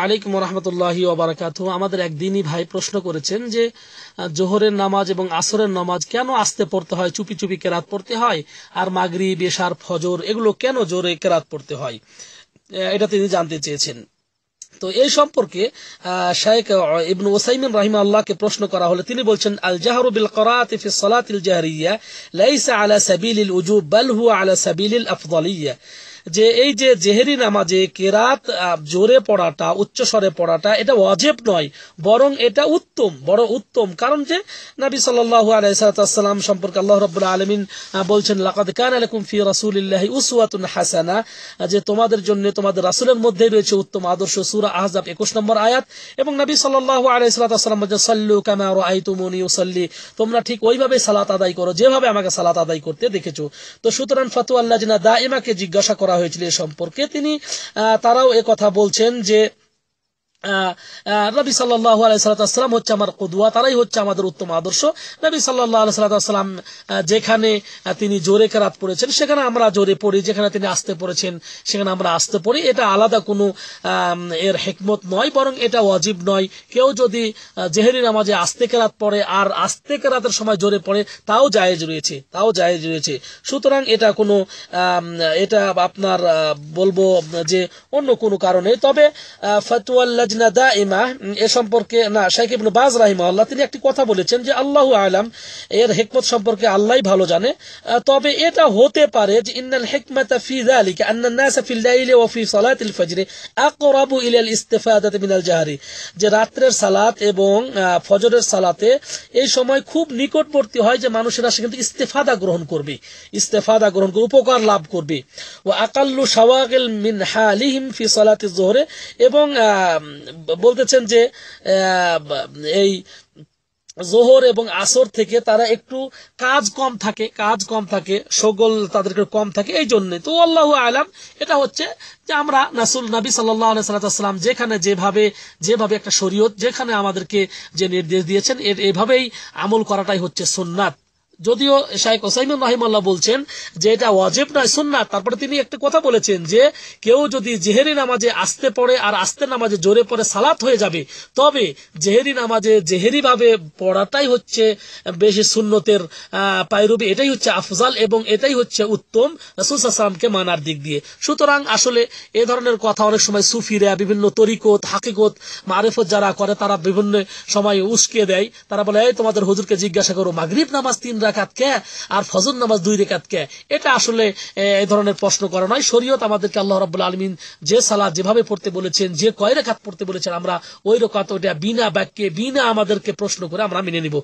আলাইকুম রহমতুল্লাহি ওবরাকাত আমাদের একদিনই ভাই প্রশ্ন করেছেন যে জোহরের নামাজ এবং আসরের নামাজ কেন আসতে পড়তে হয়, চুপি চুপি কেরাত পড়তে হয়, আর মাগরি বেশার ফজর, এগুলো কেন জোরে কেরাত পড়তে হয়? এটা তিনি জানতে চেয়েছেন। তো এই সম্পর্কে আহ, শাইখ আহ, ইবনু ওসাইমিন রাহিমা আল্লাহকে প্রশ্ন করা হলে। তিনি বলছেন আল জাহরু বিল করাতি ফি সালাতিল জাহরিয়া লাইসা আলা সাবিলিল উজুব বাল হুয়া আলা সাবিলিল আফদালিয়া। যে এই যে জেহেরি নামাজে কেরাত জোরে পড়াটা উচ্চ স্বরে পড়াটা, এটা ওয়াজেব নয়, বরং এটা উত্তম, বড় উত্তম। কারণ যে নাবি সাল্লাল্লাহু আলাইহি সাল্লাম সম্পর্কে আল্লাহ রাব্বুল আলামিন বলছেন, লাকাদ কানা লাকুম ফি রাসূলিল্লাহি উসওয়াতুন হাসানা যে তোমাদের জন্য তোমাদের রাসুলের মধ্যেই রয়েছে উত্তম আদর্শ সূরা আহজাব 21 নম্বর আয়াত। এবং নবী সাল্লাল্লাহু আলাইহি সাল্লাম বলেছেন, সাল্লু কামা রাআইতুমুনি উসাল্লি তোমরা ঠিক ওইভাবে সালাত আদায় করো, যেভাবে আমাকে সালাত আদায় করতে দেখেছ। তো সুতরাং ফাতু আল্লাহ জিনা দাইমাকে জিজ্ঞাসা করা হয়েছিল এ সম্পর্কে। তিনি তারাও কথা বলছেন যে নবী সাল্লাহ আলাইসালাম হচ্ছে আমার কদুয়া, তারাই হচ্ছে আমাদের উত্তম আদর্শ। নবী সাল্লাহ আলাইসালাম যেখানে তিনি জোরে কেরাত পড়েছেন, সেখানে আমরা জোরে পড়ি, যেখানে তিনি আসতে পড়েছেন, সেখানে আমরা আসতে পড়ি। এটা আলাদা কোনো এর হেকমত নয়, বরং এটা ওয়াজিব নয়। কেউ যদি জেহেরি নামাজে আস্তে কেরাত পড়ে, আর আস্তে কেরাতের সময় জোরে পড়ে, তাও জায়েজ রয়েছে, তাও জায়েজ রয়েছে। সুতরাং এটা কোনো এটা আপনার বলব যে অন্য কোনো কারণে। তবে ফতুয়াল লাজনা দা ইমা এ সম্পর্কে, না, শাইখ ইবনু বাজ রাহিমাল্লাহ তিনি একটি কথা বলেছেন যে আল্লাহ আলাম, এর হেকমত সম্পর্কে আল্লাহ ভালো জানে। তবে এটা হতে পারে যে ইন্নাল হেকমাতা ফি যালিকা আন্নান নাস ফি লাইলি ওয়া ফি সালাতিল ফজর আকরাবু ইলা আল ইসতিফাদাতি মিনাল জাহরি। যে রাতের সালাত এবং ফজরের সালাতে এই সময় খুব নিকটবর্তী হয় যে মানুষেরা সেখান থেকে ইস্তেফাদা গ্রহণ করবে, ইস্তেফাদা গ্রহণ করে উপকার লাভ করবে। ওয়া আকাল্লু শাওয়াগিল মিন হালিহিম ফি সালাতি জোহরে এবং বলতেছেন যে এই জোহর এবং আসর থেকে তারা একটু কাজ কম থাকে, কাজ কম থাকে, সগল তাদেরকে কম থাকে, এই জন্য। তো আল্লাহ আলাম, এটা হচ্ছে যে আমরা নাসুল নবী সাল্লাম যেখানে যেভাবে যেভাবে একটা শরীয়ত, যেখানে আমাদেরকে যে নির্দেশ দিয়েছেন, এর এভাবেই আমল করাটাই হচ্ছে সুন্নাত। যদিও শাইখ ওসাইমুন রাহিমাল্লাহ বলছেন যে এটা ওয়াজেব নয়, সুন্নাত। তারপরে তিনি একটা কথা বলেছেন যে কেউ যদি জেহেরি নামাজে আসতে পড়ে আর আসতে নামাজে জোরে পড়ে সালাত হয়ে যাবে, তবে জেহেরি নামাজে জেহেরি ভাবে পড়াটাই হচ্ছে বেশি সুন্নতের পায়রবি। এটাই হচ্ছে আফজাল এবং এটাই হচ্ছে উত্তম রাসুলসাল্লামকে মানার দিক দিয়ে। সুতরাং আসলে এ ধরনের কথা অনেক সময় সুফিরা, বিভিন্ন তরিকত, হাকিকত, মারেফত যারা করে, তারা বিভিন্ন সময় উস্কে দেয়। তারা বলে, এই তোমাদের হুজুরকে জিজ্ঞাসা করো, মাগরিব নামাজ তিন রাকাত কে আর ফজর নামাজ দুই রেখাত কে? এটা আসলে এই ধরনের প্রশ্ন করা নয়। শরীয়ত আমাদেরকে আল্লাহ রাব্বুল আলমিন যে সালা যেভাবে পড়তে বলেছেন, যে কয় রেখাত পড়তে বলেছেন, আমরা ওই রকাত ওইটা বিনা বাক্যে, বিনা আমাদেরকে প্রশ্ন করে আমরা মেনে নিব।